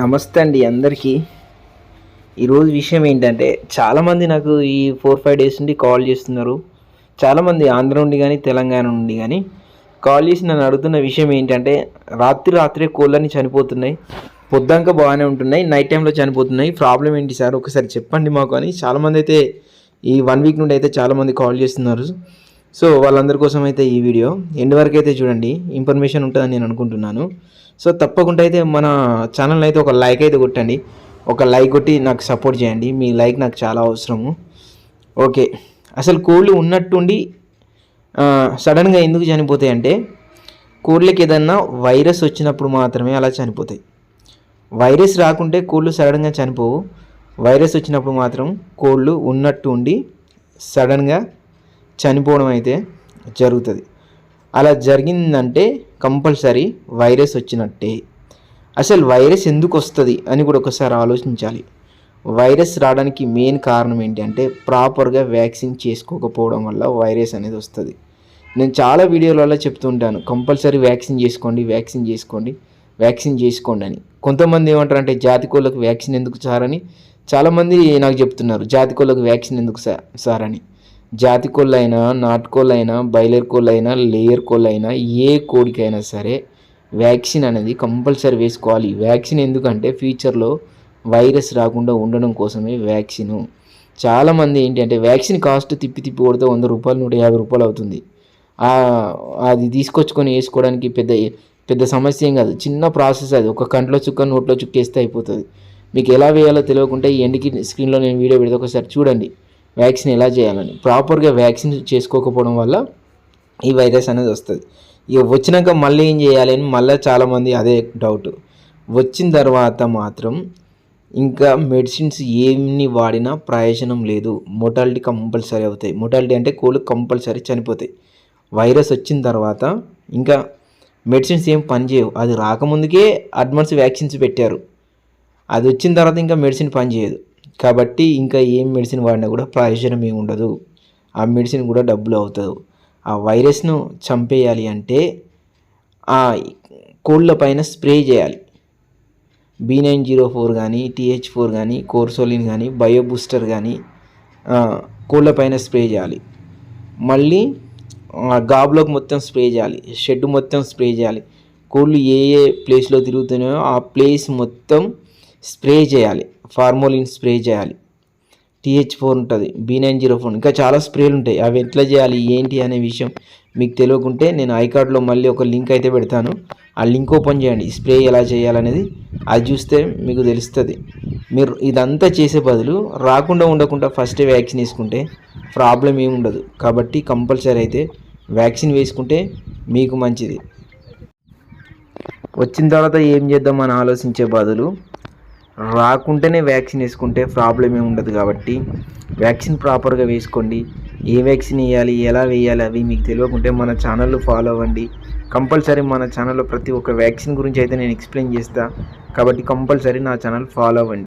నమస్తే అండి అందరికీ. ఈరోజు విషయం ఏంటంటే చాలామంది నాకు ఈ ఫోర్ ఫైవ్ డేస్ నుండి కాల్ చేస్తున్నారు. చాలామంది ఆంధ్ర నుండి కానీ తెలంగాణ నుండి కానీ కాల్ చేసి నన్ను అడుగుతున్న విషయం ఏంటంటే రాత్రి రాత్రే కోళ్ళని చనిపోతున్నాయి. పొద్దాక బాగానే ఉంటున్నాయి నైట్ టైంలో చనిపోతున్నాయి. ప్రాబ్లం ఏంటి సార్? ఒకసారి చెప్పండి మాకు అని. చాలామంది అయితే ఈ వన్ వీక్ నుండి అయితే చాలామంది కాల్ చేస్తున్నారు. సో వాళ్ళందరి కోసం అయితే ఈ వీడియో. ఎండ్ వరకు అయితే చూడండి. ఇన్ఫర్మేషన్ ఉంటుందని నేను అనుకుంటున్నాను. సో తప్పకుండా అయితే మన ఛానల్ అయితే ఒక లైక్ అయితే కొట్టండి. ఒక లైక్ కొట్టి నాకు సపోర్ట్ చేయండి. మీ లైక్ నాకు చాలా అవసరము. ఓకే. అసలు కోళ్ళు ఉన్నట్టుండి సడన్గా ఎందుకు చనిపోతాయి అంటే కోళ్ళకి ఏదన్నా వైరస్ వచ్చినప్పుడు మాత్రమే అలా చనిపోతాయి. వైరస్ రాకుంటే కోళ్ళు సడన్గా చనిపోవు. వైరస్ వచ్చినప్పుడు మాత్రం కోళ్ళు ఉన్నట్టు ఉండి సడన్గా చనిపోవడం అయితే జరుగుతుంది. అలా జరిగిందంటే కంపల్సరీ వైరస్ వచ్చినట్టే. అసలు వైరస్ ఎందుకు వస్తుంది అని కూడా ఒకసారి ఆలోచించాలి. వైరస్ రావడానికి మెయిన్ కారణం ఏంటి అంటే ప్రాపర్గా వ్యాక్సిన్ చేసుకోకపోవడం వల్ల వైరస్ అనేది వస్తుంది. నేను చాలా వీడియోలలో చెప్తుంటాను కంపల్సరీ వ్యాక్సిన్ చేసుకోండి వ్యాక్సిన్ చేసుకోండి వ్యాక్సిన్ చేసుకోండి అని. కొంతమంది ఏమంటారు అంటే జాతికోళ్ళకు వ్యాక్సిన్ ఎందుకు సారని చాలామంది నాకు చెప్తున్నారు జాతికోళ్ళకు వ్యాక్సిన్ ఎందుకు సార్ సార్ అని. జాతి కోళ్ళైనా నాటుకోళ్ళైనా బయలర్ కోళ్ళైనా లేయర్ కోళ్ళైనా ఏ కోడికైనా సరే వ్యాక్సిన్ అనేది కంపల్సరీ వేసుకోవాలి. వ్యాక్సిన్ ఎందుకంటే ఫ్యూచర్లో వైరస్ రాకుండా ఉండడం కోసమే వ్యాక్సిన్. చాలామంది ఏంటి అంటే వ్యాక్సిన్ కాస్ట్ తిప్పి తిప్పి కొడితే వంద రూపాయలు నూట యాభై రూపాయలు అవుతుంది. అది తీసుకొచ్చుకొని వేసుకోవడానికి పెద్ద పెద్ద సమస్య ఏం కాదు. చిన్న ప్రాసెస్ అది. ఒక కంట్లో చుక్క నోట్లో చుక్కేస్తే అయిపోతుంది. మీకు ఎలా వేయాలో తెలియకుంటే ఈ ఎండికి స్క్రీన్లో నేను వీడియో పెడితే ఒకసారి చూడండి. వ్యాక్సిన్ ఎలా చేయాలని? ప్రాపర్గా వ్యాక్సిన్ చేసుకోకపోవడం వల్ల ఈ వైరస్ అనేది వస్తుంది. ఇక వచ్చినాక మళ్ళీ ఏం చేయాలి అని మళ్ళీ చాలామంది అదే డౌట్. వచ్చిన తర్వాత మాత్రం ఇంకా మెడిసిన్స్ ఏమి వాడినా ప్రయోజనం లేదు. మోటాలిటీ కంపల్సరీ అవుతాయి. మోటాలిటీ అంటే కోళ్ళు కంపల్సరీ చనిపోతాయి. వైరస్ వచ్చిన తర్వాత ఇంకా మెడిసిన్స్ ఏం పనిచేయవు అది రాకముందుకే అడ్వాన్స్ వ్యాక్సిన్స్ పెట్టారు. అది వచ్చిన తర్వాత ఇంకా మెడిసిన్ పనిచేయదు కాబట్టి ఇంకా ఏం మెడిసిన్ వాడినా కూడా ప్రయోజనం ఏమి ఉండదు. ఆ మెడిసిన్ కూడా డబ్బులు అవుతుంది ఆ వైరస్ను చంపేయాలి అంటే ఆ కోళ్ళ పైన స్ప్రే చేయాలి. బీ నైన్ జీరో ఫోర్ కానీ టీహెచ్ ఫోర్ కానీ కోర్సోలిన్ కానీ బయో బూస్టర్ కానీ కోళ్ళ పైన స్ప్రే చేయాలి. మళ్ళీ ఆ, మొత్తం స్ప్రే చేయాలి. షెడ్ మొత్తం స్ప్రే చేయాలి. కోళ్ళు ఏ ఏ ప్లేస్లో తిరుగుతున్నాయో ఆ ప్లేస్ మొత్తం స్ప్రే చేయాలి. ఫార్మోలిన్ స్ప్రే చేయాలి. టీహెచ్ ఫోర్ ఉంటుంది బీ నైన్ జీరో ఫోర్ ఇంకా చాలా స్ప్రేలు ఉంటాయి. అవి ఎట్లా చేయాలి ఏంటి అనే విషయం మీకు తెలియకుంటే నేను ఐకార్డ్లో మళ్ళీ ఒక లింక్ అయితే పెడతాను. ఆ లింక్ ఓపెన్ చేయండి. స్ప్రే ఎలా చేయాలనేది అది చూస్తే మీకు తెలుస్తుంది. మీరు ఇదంతా చేసే బదులు రాకుండా ఉండకుండా ఫస్ట్ వ్యాక్సిన్ వేసుకుంటే ప్రాబ్లం ఏమి ఉండదు. కాబట్టి కంపల్సరీ అయితే వ్యాక్సిన్ వేసుకుంటే మీకు మంచిది. వచ్చిన తర్వాత ఏం చేద్దామని ఆలోచించే బదులు రాకుంటేనే వ్యాక్సిన్ వేసుకుంటే ప్రాబ్లం ఏమి ఉండదు కాబట్టి వ్యాక్సిన్ ప్రాపర్గా వేసుకోండి. ఏ వ్యాక్సిన్ వేయాలి ఎలా వేయాలి అవి మీకు తెలియకుంటే మన ఛానల్ ఫాలో అవ్వండి. కంపల్సరీ మన ఛానల్లో ప్రతి ఒక్క వ్యాక్సిన్ గురించి అయితే నేను ఎక్స్ప్లెయిన్ చేస్తాను కాబట్టి కంపల్సరీ నా ఛానల్ ఫాలో అవ్వండి.